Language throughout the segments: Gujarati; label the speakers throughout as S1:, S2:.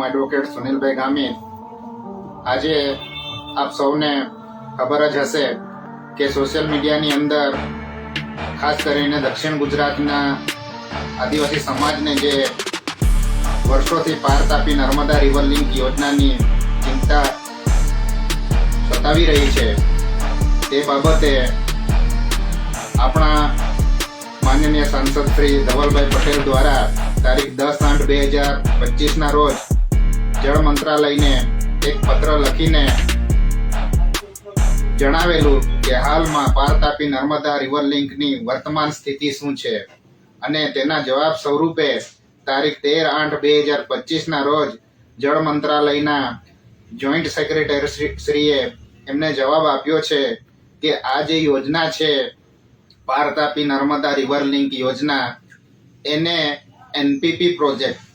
S1: હું એડવોકેટ સુનિલભાઈ ગામી. આજે આપ સૌને ખબર જ હશે કે સોશિયલ મીડિયાની અંદર, ખાસ કરીને દક્ષિણ ગુજરાતના આદિવાસી સમાજને જે વર્ષોથી પાર તાપી નર્મદા રિવર લિંક યોજનાની ચિંતા સતાવી રહી છે, તે બાબતે આપણા માનનીય સાંસદ શ્રી ધવલભાઈ પટેલ દ્વારા તારીખ દસ આઠ બે હજાર પચીસના રોજ જળ મંત્રાલયને એક પત્ર લખીને જણાવેલું કે હાલમાં પાર તાપી નર્મદા રિવર લિંકની વર્તમાન સ્થિતિ શું છે? અને તેના જવાબ સ્વરૂપે તારીખ તેર આઠ બે હજાર પચીસના રોજ જળ મંત્રાલયના જોઈન્ટ સેક્રેટરી શ્રીએ એમને જવાબ આપ્યો છે કે આ જે યોજના છે પાર તાપી નર્મદા રિવર લિંક યોજના, એને એનપીપી પ્રોજેક્ટ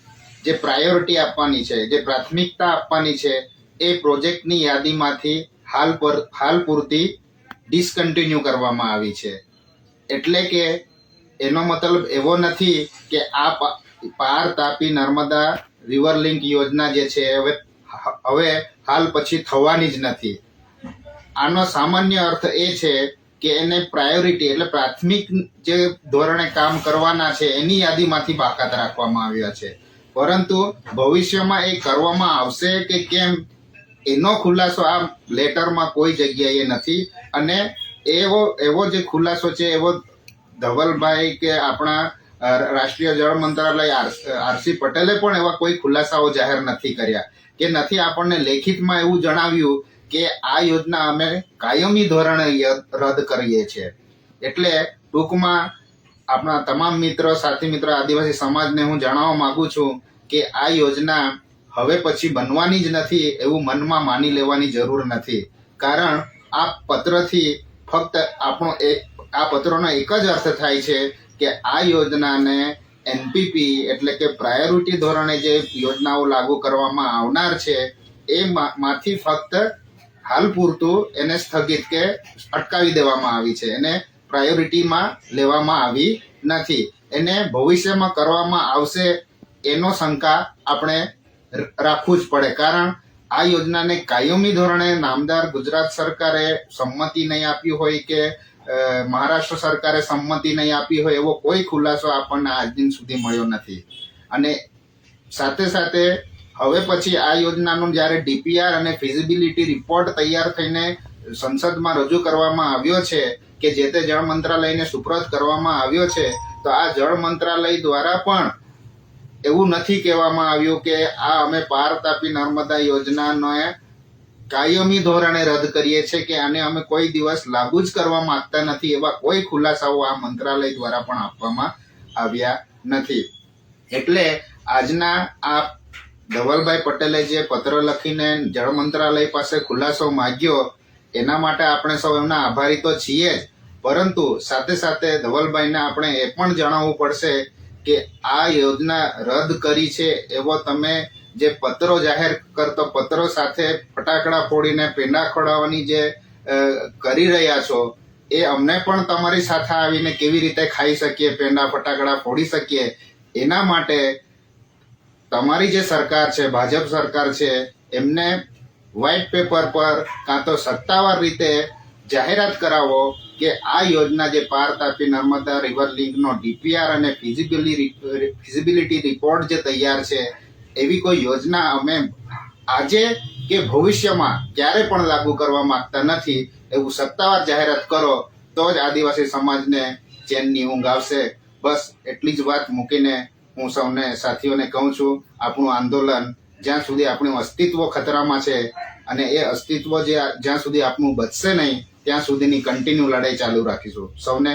S1: જે પ્રાયોરિટી આપવાની છે, જે પ્રાથમિકતા આપવાની છે, એ પ્રોજેક્ટની યાદીમાંથી હાલ પર, હાલ પૂરતી ડિસકન્ટિન્યુ કરવામાં આવી છે. એટલે કે એનો મતલબ એવો નથી કે આ પાર તાપી નર્મદા રિવર લિંક યોજના જે છે, હવે હવે હાલ પછી થવાની જ નથી. આનો સામાન્ય અર્થ એ છે કે એને પ્રાયોરિટી એટલે પ્રાથમિક જે ધોરણે કામ કરવાના છે, એની યાદીમાંથી બાકાત રાખવામાં આવ્યા છે. પરંતુ ભવિષ્યમાં એ કરવામાં આવશે કે કેમ? એનો ખુલાસો આ લેટરમાં કોઈ જગ્યાએ નથી. અને એવો એવો જે ખુલાસો છે, એવો ધવલભાઈ કે આપણા રાષ્ટ્રીય જળ મંત્રાલય આરસી પટેલે પણ એવા કોઈ ખુલાસાઓ જાહેર નથી કર્યા. કે નથી આપણને લેખિતમાં એવું જણાવ્યું કે આ યોજના અમે કાયમી ધોરણે રદ કરીએ છીએ. એટલે ટૂંકમાં આપણા તમામ મિત્રો, સાથી મિત્રો, આદિવાસી સમાજને હું જણાવવા માંગુ છું કે આ યોજના હવે પછી બનવાની જ નથી એવું મનમાં માની લેવાની જરૂર નથી. કારણ આ પત્રથી ફક્ત આપણો એક આ પત્રનો એક જ અર્થ થાય છે કે આ યોજનાને એનપીપી એટલે કે પ્રાયોરિટી ધોરણે જે યોજનાઓ લાગુ કરવામાં આવનાર છે, એ માંથી ફક્ત હાલ પૂરતું એને સ્થગિત કે અટકાવી દેવામાં આવી છે. એને પ્રાયોરિટીમાં લેવામાં આવી નથી. એને ભવિષ્યમાં કરવામાં આવશે એનો શંકા આપણે રાખવું જ પડે. કારણ આ યોજનાને કાયમી ધોરણે નામદાર ગુજરાત સરકારે સંમતિ નહીં આપી હોય કે મહારાષ્ટ્ર સરકારે સંમતિ નહીં આપી હોય એવો કોઈ ખુલાસો આપણને આજ દિન સુધી મળ્યો નથી. અને સાથે સાથે હવે પછી આ યોજનાનું જ્યારે ડીપીઆર અને ફિઝિબિલિટી રિપોર્ટ તૈયાર થઈને સંસદમાં રજૂ કરવામાં આવ્યો છે કે જે તે જળ મંત્રાલયને સુપ્રત કરવામાં આવ્યો છે, તો આ જળ મંત્રાલય દ્વારા પણ એવું નથી કહેવામાં આવ્યું કે આ અમે પાર તાપી નર્મદા યોજનાનો કાયમી ધોરણે રદ કરીએ છીએ કે આને અમે કોઈ દિવસ લાગુ જ કરવા માંગતા નથી એવા કોઈ ખુલાસાઓ આ મંત્રાલય દ્વારા પણ આપવામાં આવ્યા નથી. એટલે આજના આ ધવલભાઈ પટેલે જે પત્ર લખીને જળ મંત્રાલય પાસે ખુલાસો માંગ્યો એના માટે આપણે સૌ એમના આભારી તો છીએ જ. પરંતુ સાથે સાથે ધવલભાઈને આપણે એ પણ જણાવવું પડશે કે આ યોજના રદ કરી છે એવો તમે જે પત્રો જાહેર કરતો પત્રો સાથે ફટાકડા ફોડીને પેંડા ખોડાવવાની જે કરી રહ્યા છો, એ અમને પણ તમારી સાથે આવીને કેવી રીતે ખાઈ શકીએ, પેંડા ફટાકડા ફોડી શકીએ, એના માટે તમારી જે સરકાર છે, ભાજપ સરકાર છે, એમને વ્હાઇટ પેપર પર કાં તો સત્તાવાર રીતે જાહેરાત કરાવો કે આ યોજના જે પાર તાપી નર્મદા રિવર લિંકનો ડીપીઆર અને ફિઝિબિલિટી રિપોર્ટ જે તૈયાર છે, એવી કોઈ યોજના અમે આજે કે ભવિષ્યમાં ક્યારે પણ લાગુ કરવા માંગતા નથી, એવું સત્તાવાર જાહેરાત કરો, તો જ આદિવાસી સમાજને ચેનની ઊંઘ આવશે. બસ એટલી જ વાત મૂકીને હું સૌને સાથીઓને કહું છું, આપણું આંદોલન જ્યાં સુધી આપણું અસ્તિત્વ ખતરામાં છે અને એ અસ્તિત્વ જે જ્યાં સુધી આપણું બચશે નહીં, ત્યાં સુધીની કન્ટિન્યુ લડાઈ ચાલુ રાખીશું. સૌને